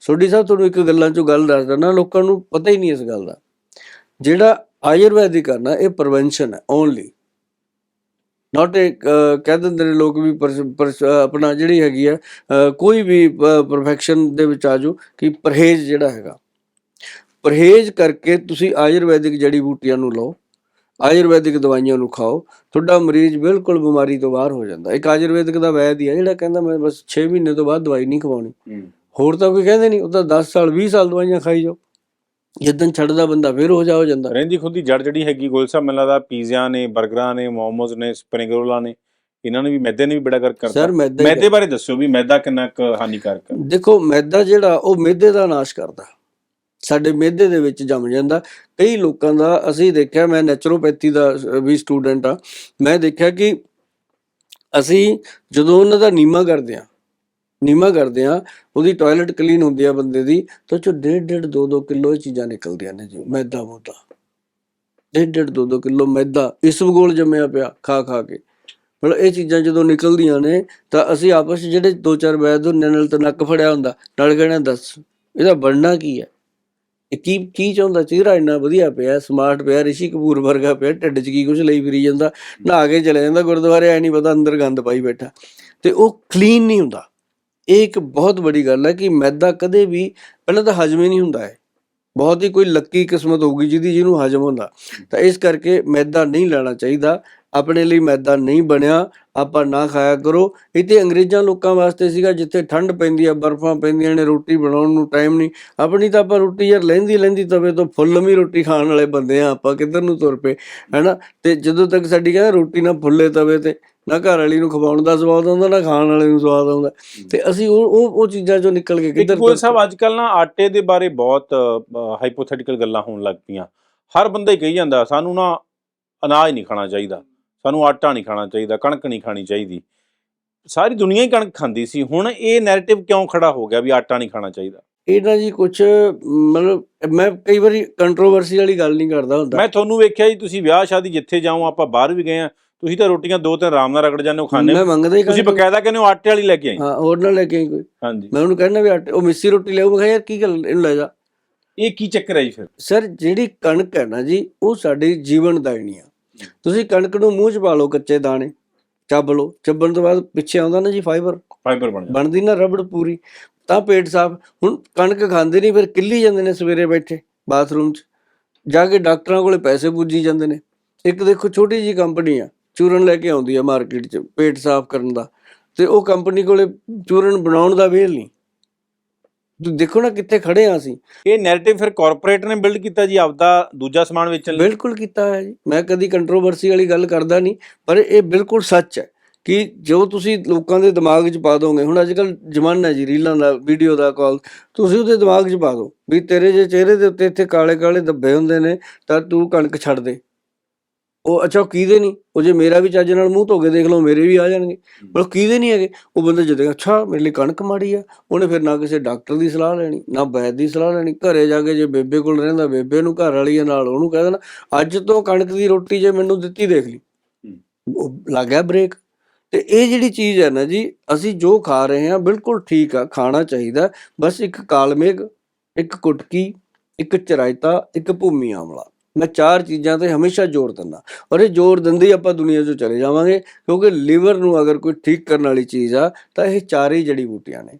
ਸੋਢੀ ਸਾਹਿਬ ਤੁਹਾਨੂੰ ਇੱਕ ਗੱਲਾਂ ਚੋਂ ਗੱਲ ਦੱਸ ਦਿੰਦਾ ਲੋਕਾਂ ਨੂੰ ਪਤਾ ਹੀ ਨਹੀਂ ਇਸ ਗੱਲ ਦਾ। ਜਿਹੜਾ ਆਯੁਰਵੈਦਿਕ ਆ ਨਾ, ਇਹ ਪ੍ਰੀਵੈਂਸ਼ਨ ਹੈ ਓਨਲੀ ਨਾਟ ਇੱਕ ਕਹਿ ਦਿੰਦੇ ਨੇ ਲੋਕ ਵੀ ਪਰਸ- ਪਰਸ- ਆਪਣਾ ਜਿਹੜੀ ਹੈਗੀ ਆ ਕੋਈ ਵੀ ਪਰਫੈਕਸ਼ਨ ਦੇ ਵਿੱਚ ਆ ਜਾਓ ਕਿ ਪਰਹੇਜ਼ ਜਿਹੜਾ ਹੈਗਾ। ਪਰਹੇਜ਼ ਕਰਕੇ ਤੁਸੀਂ ਆਯੁਰਵੈਦਿਕ ਜੜੀ ਬੂਟੀਆਂ ਨੂੰ ਲਓ, ਆਯੁਰਵੈਦਿਕ ਦਵਾਈਆਂ ਨੂੰ ਖਾਓ, ਤੁਹਾਡਾ ਮਰੀਜ਼ ਬਿਲਕੁਲ ਬਿਮਾਰੀ ਤੋਂ ਬਾਹਰ ਹੋ ਜਾਂਦਾ। ਇੱਕ ਆਯੁਰਵੈਦਿਕ ਦਾ ਵੈਦ ਹੀ ਹੈ ਜਿਹੜਾ ਕਹਿੰਦਾ ਮੈਂ ਬਸ 6 ਮਹੀਨੇ ਤੋਂ ਬਾਅਦ ਦਵਾਈ ਨਹੀਂ ਖਵਾਉਣੀ। ਹੋਰ ਤਾਂ ਕੋਈ ਕਹਿੰਦੇ ਨਹੀਂ ਉਹ ਤਾਂ 10 ਸਾਲ 20 ਸਾਲ ਦਵਾਈਆਂ ਖਾਈ ਜਾਓ। ਜਿੱਦਣ ਛੱਡਦਾ ਬੰਦਾ ਫਿਰ ਹੋ ਜਾ ਹੋ ਜਾਂਦਾ। ਰਹਿੰਦੀ ਖੁੰਦੀ ਜੜ ਜਿਹੜੀ ਹੈਗੀ ਗੋਲ ਸਾਹਿਬ ਮੈਨੂੰ ਲੱਗਦਾ ਪੀਜ਼ਿਆਂ ਨੇ 버ਗਰਾਂ ਨੇ ਮੋਮੋਜ਼ ਨੇ ਸਪਰਿੰਗ ਰੋਲਾਂ ਨੇ ਇਹਨਾਂ ਨੇ ਵੀ ਮੈਦੇ ਨੇ ਵੀ ਬੜਾ ਕਰ ਕਰਤਾ। ਸਰ ਮੈਦਾ ਮੈਦੇ ਬਾਰੇ ਦੱਸਿਓ ਵੀ ਮੈਦਾ ਕਿੰਨਾ ਕੁ ਹਾਨੀਕਾਰਕ ਹੈ। ਦੇਖੋ ਮੈਦਾ ਜਿਹੜਾ ਉਹ ਮਿਹਦੇ ਦਾ ਨਾਸ਼ ਕਰਦਾ। ਸਾਡੇ ਮਿਹਦੇ ਦੇ ਵਿੱਚ ਜੰਮ ਜਾਂਦਾ। ਕਈ ਲੋਕਾਂ ਦਾ ਅਸੀਂ ਦੇਖਿਆ ਮੈਂ ਨੈਚੁਰੋਪੈਥੀ ਦਾ ਵੀ ਸਟੂਡੈਂਟ ਆ ਮੈਂ ਦੇਖਿਆ ਕਿ ਅਸੀਂ ਜਦੋਂ ਉਹਨਾਂ ਦਾ ਨੀਮਾ ਕਰਦੇ ਆ ਨੀਮਾ ਕਰਦੇ ਆ ਉਹਦੀ ਟਾਇਲਟ ਕਲੀਨ ਹੁੰਦੀ ਆ ਬੰਦੇ ਦੀ। ਤਾਂ ਚੋ ਡੇਢ ਡੇਢ 2 2 ਕਿਲੋ ਇਹ ਚੀਜ਼ਾਂ ਨਿਕਲਦੀਆਂ ਨੇ ਜੀ, ਮੈਦਾ ਮੋਟਾ। ਡੇਢ ਡੇਢ 2 2 ਕਿਲੋ ਮੈਦਾ ਇਸ ਵਗੋਲ ਜੰਮਿਆ ਪਿਆ ਖਾ ਖਾ ਕੇ। ਮਤਲਬ ਇਹ ਚੀਜ਼ਾਂ ਜਦੋਂ ਨਿਕਲਦੀਆਂ ਨੇ, ਤਾਂ ਅਸੀਂ ਆਪਸ 'ਚ ਜਿਹੜੇ ਦੋ ਚਾਰ ਵੈਦ ਹੁੰਦੇ ਨਾਲ ਤਾਂ ਨੱਕ ਫੜਿਆ ਹੁੰਦਾ। ਨਾਲ ਕਹਿਣਾ ਦੱਸ, ਇਹਦਾ ਬਣਨਾ ਕੀ ਹੈ? ਇਹ ਕੀ ਕੀ ਚਾਹੁੰਦਾ? ਚਿਹਰਾ ਇੰਨਾ ਵਧੀਆ ਪਿਆ ਸਮਾਰਟ ਪਿਆ, ਰਿਸ਼ੀ ਕਪੂਰ ਵਰਗਾ ਪਿਆ, ਢਿੱਡ 'ਚ ਕੀ ਕੁਝ ਲਈ ਫਿਰੀ ਜਾਂਦਾ। ਨਹਾ ਕੇ ਚਲੇ ਜਾਂਦਾ ਗੁਰਦੁਆਰੇ, ਐ ਨਹੀਂ ਪਤਾ ਅੰਦਰ ਗੰਦ ਪਾਈ ਬੈਠਾ। ਤੇ ਉਹ ਕਲੀਨ ਨਹੀਂ ਹੁੰਦਾ। ਇਹ ਇੱਕ ਬਹੁਤ ਵੱਡੀ ਗੱਲ ਹੈ ਕਿ ਮੈਦਾ ਕਦੇ ਵੀ ਪਹਿਲਾਂ ਤਾਂ ਹਜਮ ਹੀ ਨਹੀਂ ਹੁੰਦਾ ਹੈ ਬਹੁਤ ਹੀ ਕੋਈ ਲੱਕੀ ਕਿਸਮਤ ਹੋਊਗੀ ਜਿਹਦੀ ਜਿਹਨੂੰ ਹਜਮ ਹੁੰਦਾ। ਤਾਂ ਇਸ ਕਰਕੇ ਮੈਦਾ ਨਹੀਂ ਲੈਣਾ ਚਾਹੀਦਾ। ਆਪਣੇ ਲਈ ਮੈਦਾ ਨਹੀਂ ਬਣਿਆ ਆਪਾਂ ਨਾ ਖਾਇਆ ਕਰੋ। ਇਹ ਤੇ ਅੰਗਰੇਜ਼ਾਂ ਲੋਕਾਂ ਵਾਸਤੇ ਸੀਗਾ ਜਿੱਥੇ ਠੰਡ ਪੈਂਦੀ ਆ ਬਰਫ਼ਾਂ ਪੈਂਦੀਆਂ ਨੇ ਰੋਟੀ ਬਣਾਉਣ ਨੂੰ ਟਾਈਮ ਨਹੀਂ। ਆਪਣੀ ਤਾਂ ਆਪਾਂ ਰੋਟੀ ਯਾਰ ਲੈਂਦੀ ਲੈਂਦੀ ਤਵੇ ਤੋਂ ਫੁੱਲਮੀ ਰੋਟੀ ਖਾਣ ਵਾਲੇ ਬੰਦੇ ਆ ਆਪਾਂ ਕਿੱਧਰ ਨੂੰ ਤੁਰ ਪਏ ਹੈਨਾ? ਤੇ ਜਦੋਂ ਤੱਕ ਸਾਡੀ ਕਹਿੰਦਾ ਰੋਟੀ ਨਾ ਫੁੱਲੇ ਤਵੇ ਤੇ ਨਾ ਘਰ ਵਾਲੀ ਨੂੰ ਖਵਾਉਣ ਦਾ ਸਵਾਦ ਆਉਂਦਾ ਨਾ ਖਾਣ ਵਾਲੇ ਨੂੰ ਸਵਾਦ ਆਉਂਦਾ। ਤੇ ਅਸੀਂ ਉਹ ਉਹ ਉਹ ਚੀਜ਼ਾਂ ਚੋਂ ਨਿਕਲ ਕੇ ਕਿੱਧਰ ਤੁਰ ਸਾਹਿਬ ਅੱਜ ਕੱਲ ਨਾ ਆਟੇ ਦੇ ਬਾਰੇ ਬਹੁਤ ਹਾਈਪੋਥੈਟੀਕਲ ਗੱਲਾਂ ਹੋਣ ਲੱਗ ਪਈਆਂ। ਹਰ ਬੰਦਾ ਹੀ ਕਹੀ ਜਾਂਦਾ ਸਾਨੂੰ ਨਾ ਅਨਾਜ ਨਹੀਂ ਖਾਣਾ ਚਾਹੀਦਾ। ਸਾਨੂੰ ਆਟਾ ਨਹੀਂ ਖਾਣਾ ਚਾਹੀਦਾ ਕਣਕ ਨਹੀਂ ਖਾਣੀ ਚਾਹੀਦੀ। ਸਾਰੀ ਦੁਨੀਆ ਹੀ ਕਣਕ ਖਾਂਦੀ ਸੀ ਹੁਣ ਇਹ ਨੈਰੇਟਿਵ ਕਿਉਂ ਖੜਾ ਹੋ ਗਿਆ ਵੀ ਆਟਾ ਨਹੀਂ ਖਾਣਾ ਚਾਹੀਦਾ? ਇਹ ਨਾ ਜੀ ਕੁਝ ਮਤਲਬ ਮੈਂ ਕਈ ਵਾਰੀ ਕੰਟਰੋਵਰਸੀ ਵਾਲੀ ਗੱਲ ਨਹੀਂ ਕਰਦਾ ਹੁੰਦਾ। ਮੈਂ ਤੁਹਾਨੂੰ ਵੇਖਿਆ ਜੀ ਤੁਸੀਂ ਵਿਆਹ ਸ਼ਾਦੀ ਜਿੱਥੇ ਜਾਓ ਆਪਾਂ ਬਾਹਰ ਵੀ ਗਏ ਆ ਤੁਸੀਂ ਤਾਂ ਰੋਟੀਆਂ ਦੋ ਤਿੰਨ ਆਰਾਮ ਨਾਲ ਰਗੜ ਜਾਂਦੇ ਹੋ ਖਾਣੇ। ਮੈਂ ਮੰਗਦਾ ਹੀ ਤੁਸੀਂ ਬਕਾਇਦਾ ਕਹਿੰਦੇ ਹੋ ਆਟੇ ਵਾਲੀ ਲੈ ਕੇ ਆਈ। ਹਾਂ ਹੋਰ ਨਾ ਲੈ ਕੇ ਆਈ ਕੋਈ। ਹਾਂਜੀ। ਮੈਂ ਉਹਨੂੰ ਕਹਿਣਾ ਵੀ ਆਟੇ ਉਹ ਮਿੱਸੀ ਰੋਟੀ ਲਿਆਓ ਮੈਂ ਕਿਹਾ ਯਾਰ ਕੀ ਗੱਲ ਇਹਨੂੰ ਲੈ ਜਾ। ਇਹ ਕੀ ਚੱਕਰ ਹੈ ਜੀ ਫਿਰ? ਸਰ ਜਿਹੜੀ ਕਣਕ ਹੈ ਨਾ ਜੀ ਉਹ ਸਾਡੀ ਜੀਵਨ ਦਾਇਣੀ ਆ। ਤੁਸੀਂ ਕਣਕ ਨੂੰ ਮੂੰਹ 'ਚ ਪਾ ਲਓ ਕੱਚੇ ਦਾਣੇ ਚੱਬ ਲਓ ਚੱਬਣ ਤੋਂ ਬਾਅਦ ਪਿੱਛੇ ਆਉਂਦਾ ਨਾ ਜੀ ਫਾਈਬਰ ਫਾਈਬਰ ਬਣ ਜਾਂਦਾ। ਬਣਦੀ ਨਾ ਰਬੜ ਪੂਰੀ। ਤਾਂ ਪੇਟ ਸਾਫ਼ ਹੁਣ ਕਣਕ ਖਾਂਦੇ ਨਹੀਂ ਫਿਰ ਕਿੱਲੀ ਜਾਂਦੇ ਨੇ ਸਵੇਰੇ ਬੈਠੇ ਬਾਥਰੂਮ 'ਚ। ਜਾ ਕੇ ਡਾਕਟਰਾਂ ਕੋਲੇ ਪੈਸੇ ਪੁੱਜੀ ਜਾਂਦੇ ਨੇ। ਇੱਕ ਦੇਖੋ ਛੋਟੀ ਜੀ ਕੰਪਨੀ ਆ ਚੂਰਨ ਲੈ ਕੇ ਆਉਂਦੀ ਆ ਮਾਰਕੀਟ 'ਚ ਪੇਟ ਸਾਫ਼ ਕਰਨ ਦਾ। ਤੇ ਉਹ ਕੰਪਨੀ ਕੋਲੇ ਚੂਰਨ ਬਣਾਉਣ ਦਾ ਵੇਲ ਨਹੀਂ। ਦੇਖੋ ਨਾ ਕਿੱਥੇ ਖੜੇ ਆ ਅਸੀਂ। ਇਹ ਨੈਰੇਟਿਵ ਫਿਰ ਕਾਰਪੋਰੇਟ ਨੇ ਬਿਲਡ ਕੀਤਾ ਜੀ ਆਪਦਾ ਦੂਜਾ ਸਮਾਨ ਵੇਚਣ ਲਈ? ਬਿਲਕੁਲ ਕੀਤਾ ਹੈ ਜੀ। ਮੈਂ ਕਦੀ ਕੰਟਰੋਵਰਸੀ ਵਾਲੀ ਗੱਲ ਕਰਦਾ ਨਹੀਂ ਪਰ ਇਹ ਬਿਲਕੁਲ ਸੱਚ ਹੈ ਕਿ ਜੋ ਤੁਸੀਂ ਲੋਕਾਂ ਦੇ ਦਿਮਾਗ 'ਚ ਪਾ ਦੋਗੇ ਹੁਣ ਅੱਜ ਕੱਲ ਜ਼ਮਾਨਾ ਹੈ ਜੀ ਰੀਲਾਂ ਦਾ ਵੀਡੀਓ ਦਾ ਕਾਲ ਤੁਸੀਂ ਉਹਦੇ ਦਿਮਾਗ 'ਚ ਪਾ ਦਿਓ ਵੀ ਤੇਰੇ ਜੇ ਚਿਹਰੇ ਦੇ ਉੱਤੇ ਇੱਥੇ ਕਾਲੇ ਕਾਲੇ ਧੱਬੇ ਹੁੰਦੇ ਨੇ ਤਾਂ ਤੂੰ ਕਣਕ ਛੱਡ ਦੇ। ਉਹ ਅੱਛਾ ਉਹ ਕਿਹਦੇ ਨਹੀਂ ਉਹ ਜੇ ਮੇਰਾ ਵੀ ਚੱਜ ਨਾਲ ਮੂੰਹ ਧੋ ਕੇ ਦੇਖ ਲਓ ਮੇਰੇ ਵੀ ਆ ਜਾਣਗੇ। ਪਰ ਉਹ ਕਿਹਦੇ ਨਹੀਂ ਹੈਗੇ? ਉਹ ਬੰਦਾ ਜਦੋਂ ਅੱਛਾ ਮੇਰੇ ਲਈ ਕਣਕ ਮਾੜੀ ਆ ਉਹਨੇ ਫਿਰ ਨਾ ਕਿਸੇ ਡਾਕਟਰ ਦੀ ਸਲਾਹ ਲੈਣੀ ਨਾ ਵੈਦ ਦੀ ਸਲਾਹ ਲੈਣੀ। ਘਰੇ ਜਾ ਕੇ ਜੇ ਬੇਬੇ ਕੋਲ ਰਹਿੰਦਾ ਬੇਬੇ ਨੂੰ ਘਰ ਵਾਲੀ ਨਾਲ ਉਹਨੂੰ ਕਹਿ ਦੇਣਾ ਅੱਜ ਤੋਂ ਕਣਕ ਦੀ ਰੋਟੀ ਜੇ ਮੈਨੂੰ ਦਿੱਤੀ ਦੇਖ ਲਈ। ਉਹ ਲੱਗ ਗਿਆ ਬ੍ਰੇਕ ਤੇ ਇਹ ਜਿਹੜੀ ਚੀਜ਼ ਹੈ ਨਾ ਜੀ ਅਸੀਂ ਜੋ ਖਾ ਰਹੇ ਹਾਂ ਬਿਲਕੁਲ ਠੀਕ ਆ ਖਾਣਾ ਚਾਹੀਦਾ। ਬਸ ਇੱਕ ਕਾਲਮੇਗ ਇੱਕ ਕੁਟਕੀ ਇੱਕ ਚਰਾਇਤਾ ਇੱਕ ਭੂਮੀ ਆਮਲਾ। ਮੈਂ ਚਾਰ ਚੀਜ਼ਾਂ ਤੇ ਹਮੇਸ਼ਾ ਜ਼ੋਰ ਦਿੰਦਾ। ਔਰ ਇਹ ਜ਼ੋਰ ਦਿੰਦੇ ਹੀ ਆਪਾਂ ਦੁਨੀਆ 'ਚੋਂ ਚਲੇ ਜਾਵਾਂਗੇ, ਕਿਉਂਕਿ ਲੀਵਰ ਨੂੰ ਅਗਰ ਕੋਈ ਠੀਕ ਕਰਨ ਵਾਲੀ ਚੀਜ਼ ਆ, ਤਾਂ ਇਹ ਚਾਰੇ ਹੀ ਜੜੀ ਬੂਟੀਆਂ ਨੇ।